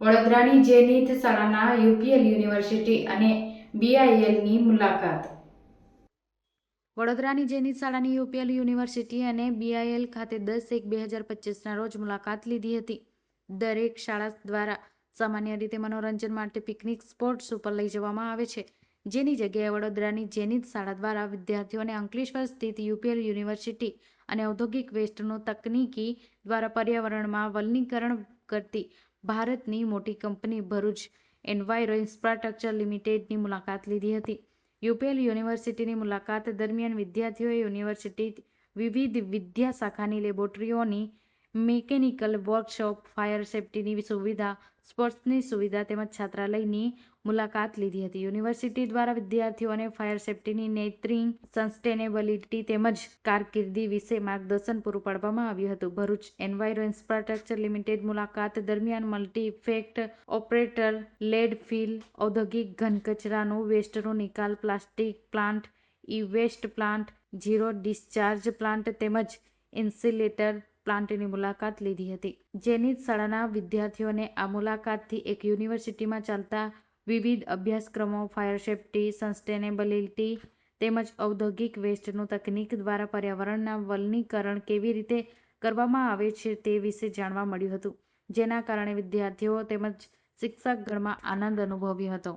વડોદરાની જેનિથ શાળાના UPL university અને બીઆઈએલની મુલાકાત. વડોદરાની જેનિત શાળાની યુપીએલ યુનિવર્સિટી અને બીઆઈએલ ખાતે દસ એક બે હજાર પચીસના રોજ મુલાકાત લીધી હતી. દરેક શાળા દ્વારા સામાન્ય રીતે મનોરંજન માટે પિકનિક સ્પોટ્સ ઉપર લઈ જવામાં આવે છે. જેની જગ્યાએ વડોદરાની જેનિત શાળા દ્વારા વિદ્યાર્થીઓને અંકલેશ્વર સ્થિત યુપીએલ યુનિવર્સિટી અને ઔદ્યોગિક વેસ્ટનું તકનીકી દ્વારા પર્યાવરણમાં વલનીકરણ કરતી ભારતની મોટી કંપની ભરૂચ એન્વાયરો ઇન્ફ્રાસ્ટ્રક્ચર લિમિટેડની મુલાકાત લીધી હતી. યુપીએલ યુનિવર્સિટીની મુલાકાત દરમિયાન વિદ્યાર્થીઓએ યુનિવર્સિટી વિવિધ વિદ્યા શાખાની લેબોરેટરીઓની મિકેનિકલ વર્કશોપ, ફાયર સેફ્ટીની સુવિધા, સ્પોર્ટ્સની સુવિધા તેમજ છાત્રાલયની મુલાકાત લીધી હતી. યુનિવર્સિટી દ્વારા વિદ્યાર્થીઓને ફાયર સેફ્ટીની નેત્રિંગ સસ્ટેનેબિલિટી તેમજ કારકિર્દી વિશે માર્ગદર્શન પૂરું પાડવામાં આવ્યું હતું. ભરૂચ એન્વાયરો ઇન્ફ્રાસ્ટ્રક્ચર લિમિટેડ મુલાકાત દરમિયાન મલ્ટી ઇફેક્ટ ઓપરેટર લેન્ડફિલ ઔદ્યોગિક ઘનકચરાનો કચરાનું વેસ્ટનો નિકાલ, plastic plant, E waste plant, zero discharge plant તેમજ ઇન્સિનેટર પ્લાન્ટની મુલાકાત લીધી હતી. જેનિથ શાળાના વિદ્યાર્થીઓને આ મુલાકાતથી એક યુનિવર્સિટીમાં ચાલતા વિવિધ અભ્યાસક્રમો, ફાયર સેફ્ટી, સસ્ટેનેબિલિટી તેમજ ઔદ્યોગિક વેસ્ટનું તકનીક દ્વારા પર્યાવરણના વલનીકરણ કેવી રીતે કરવામાં આવે છે તે વિશે જાણવા મળ્યું હતું. જેના કારણે વિદ્યાર્થીઓ તેમજ શિક્ષકગણમાં આનંદ અનુભવ્યો હતો.